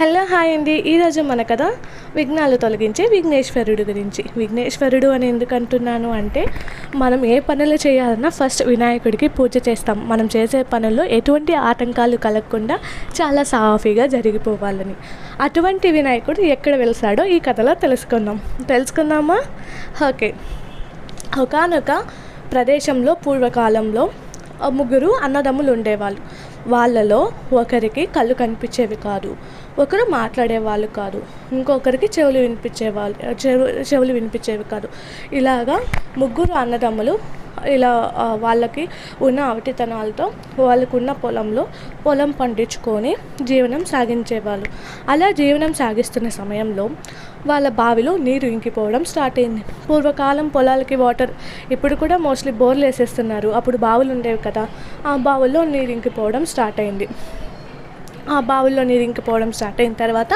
Hello hi అండి. ఈరోజు మన కథ విఘ్నాలు తొలగించే విఘ్నేశ్వరుడు గురించి. విఘ్నేశ్వరుడు అని ఎందుకు అంటున్నాను అంటే మనం ఏ పనులు చేయాలన్నా ఫస్ట్ వినాయకుడికి పూజ చేస్తాం. మనం చేసే పనుల్లో ఎటువంటి ఆటంకాలు కలగకుండా చాలా సాఫీగా జరిగిపోవాలని. అటువంటి వినాయకుడు ఎక్కడ వెలిసాడో ఈ కథలో తెలుసుకుందాం. తెలుసుకుందామా? ఓకే. ఒకనొక ప్రదేశంలో పూర్వకాలంలో ముగ్గురు అన్నదమ్ములు ఉండేవాళ్ళు. వాళ్ళలో ఒకరికి కళ్ళు కనిపించేవి కాదు. ఒకరు మాట్లాడేవాళ్ళు కాదు. ఇంకొకరికి చెవులు వినిపించేవాళ్ళు చెవు చెవులు వినిపించేవి కాదు. ఇలాగా ముగ్గురు అన్నదమ్ములు ఇలా వాళ్ళకి ఉన్న అవటితనాలతో వాళ్ళకున్న పొలంలో పొలం పండించుకొని జీవనం సాగించేవాళ్ళు. అలా జీవనం సాగిస్తున్న సమయంలో వాళ్ళ బావిలో నీరు ఇంకిపోవడం స్టార్ట్ అయింది. పూర్వకాలం పొలాలకి వాటర్ ఇప్పుడు కూడా మోస్ట్లీ బోర్లు వేసేస్తున్నారు. అప్పుడు బావులు ఉండేవి కదా. ఆ బావుల్లో నీరు ఇంకిపోవడం స్టార్ట్ అయింది. ఆ బావుల్లో నీరు ఇంకిపోవడం స్టార్ట్ అయిన తర్వాత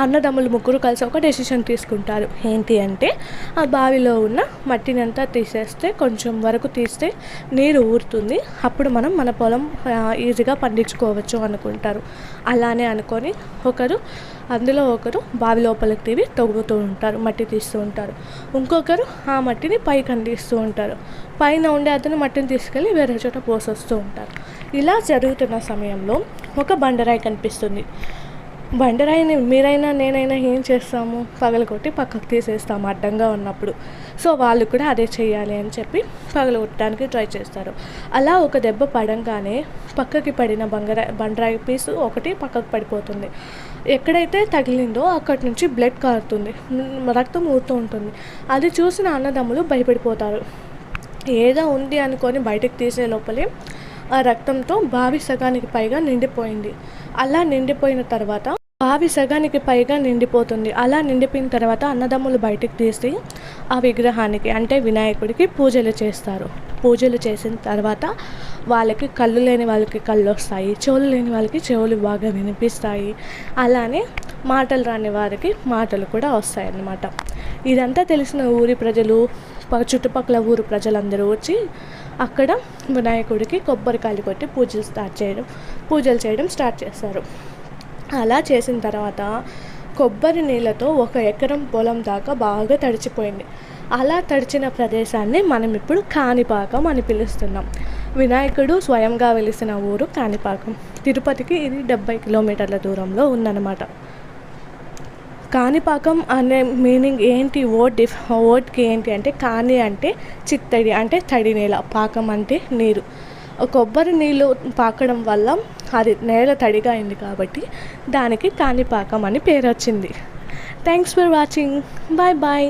అన్నదమ్ములు ముగ్గురు కలిసి ఒక డెసిషన్ తీసుకుంటారు. ఏంటి అంటే ఆ బావిలో ఉన్న మట్టిని అంతా తీసేస్తే కొంచెం వరకు తీస్తే నీరు ఊరుతుంది. అప్పుడు మనం మన పొలం ఈజీగా పండించుకోవచ్చు అనుకుంటారు. అలానే అనుకొని ఒకరు అందులో ఒకరు బావి లోపలికి తీవి తవ్వుతూ ఉంటారు మట్టి తీస్తూ ఉంటారు. ఇంకొకరు ఆ మట్టిని పైకి అందిస్తూ ఉంటారు. పైన ఉండే అతను మట్టిని తీసుకెళ్ళి వేరే చోట పోసొస్తూ ఉంటారు. ఇలా జరుగుతున్న సమయంలో ఒక బండరాయి కనిపిస్తుంది. బండరాయిని మీరైనా నేనైనా ఏం చేస్తాము? పగలగొట్టి పక్కకు తీసేస్తాము అడ్డంగా ఉన్నప్పుడు. సో వాళ్ళు కూడా అదే చేయాలి అని చెప్పి పగలగొట్టడానికి ట్రై చేస్తారు. అలా ఒక దెబ్బ పడంగానే పక్కకి పడిన బంగరా బండరాయి పీసు ఒకటి పక్కకు పడిపోతుంది. ఎక్కడైతే తగిలిందో అక్కడి నుంచి బ్లడ్ కారుతుంది. రక్తం ఊరుతూ ఉంటుంది. అది చూసిన అన్నదమ్ములు భయపడిపోతారు. ఏదో ఉంది అనుకొని బయటకు తీసే లోపలే ఆ రక్తంతో బావి సగానికి పైగా నిండిపోయింది. అలా నిండిపోయిన తర్వాత బావి సగానికి పైగా నిండిపోతుంది. అలా నిండిపోయిన తర్వాత అన్నదమ్ములు బయటకు తీసి ఆ విగ్రహానికి అంటే వినాయకుడికి పూజలు చేస్తారు. పూజలు చేసిన తర్వాత వాళ్ళకి కళ్ళు లేని వాళ్ళకి కళ్ళు వస్తాయి చెవులు లేని వాళ్ళకి చెవులు బాగా వినిపిస్తాయి. అలానే మాటలు రాని వారికి మాటలు కూడా వస్తాయి అన్నమాట ఇదంతా తెలిసిన ఊరి ప్రజలు చుట్టుపక్కల ఊరు ప్రజలందరూ వచ్చి అక్కడ వినాయకుడికి కొబ్బరికాయలు కొట్టి పూజలు స్టార్ట్ చేయడం పూజలు చేయడం స్టార్ట్ చేస్తారు. అలా చేసిన తర్వాత కొబ్బరి నీళ్ళతో ఒక ఎకరం పొలం దాకా బాగా తడిచిపోయింది. అలా తడిచిన ప్రదేశాన్ని మనం ఇప్పుడు కాణిపాకం అని పిలుస్తున్నాం. వినాయకుడు స్వయంగా వెలిసిన ఊరు కాణిపాకం. తిరుపతికి ఇది డెబ్బై కిలోమీటర్ల దూరంలో ఉందన్నమాట. కాణిపాకం అనే మీనింగ్ ఏంటి? వర్డ్ డిఫ్ వర్డ్కి ఏంటి అంటే కాణి అంటే చిత్తడి అంటే తడి నేల పాకం అంటే నీరు. కొబ్బరి నీళ్ళు పాకడం వల్ల అది నేల తడిగా అయింది కాబట్టి దానికి కాణిపాకం అని పేరు వచ్చింది thanks for watching. Bye bye.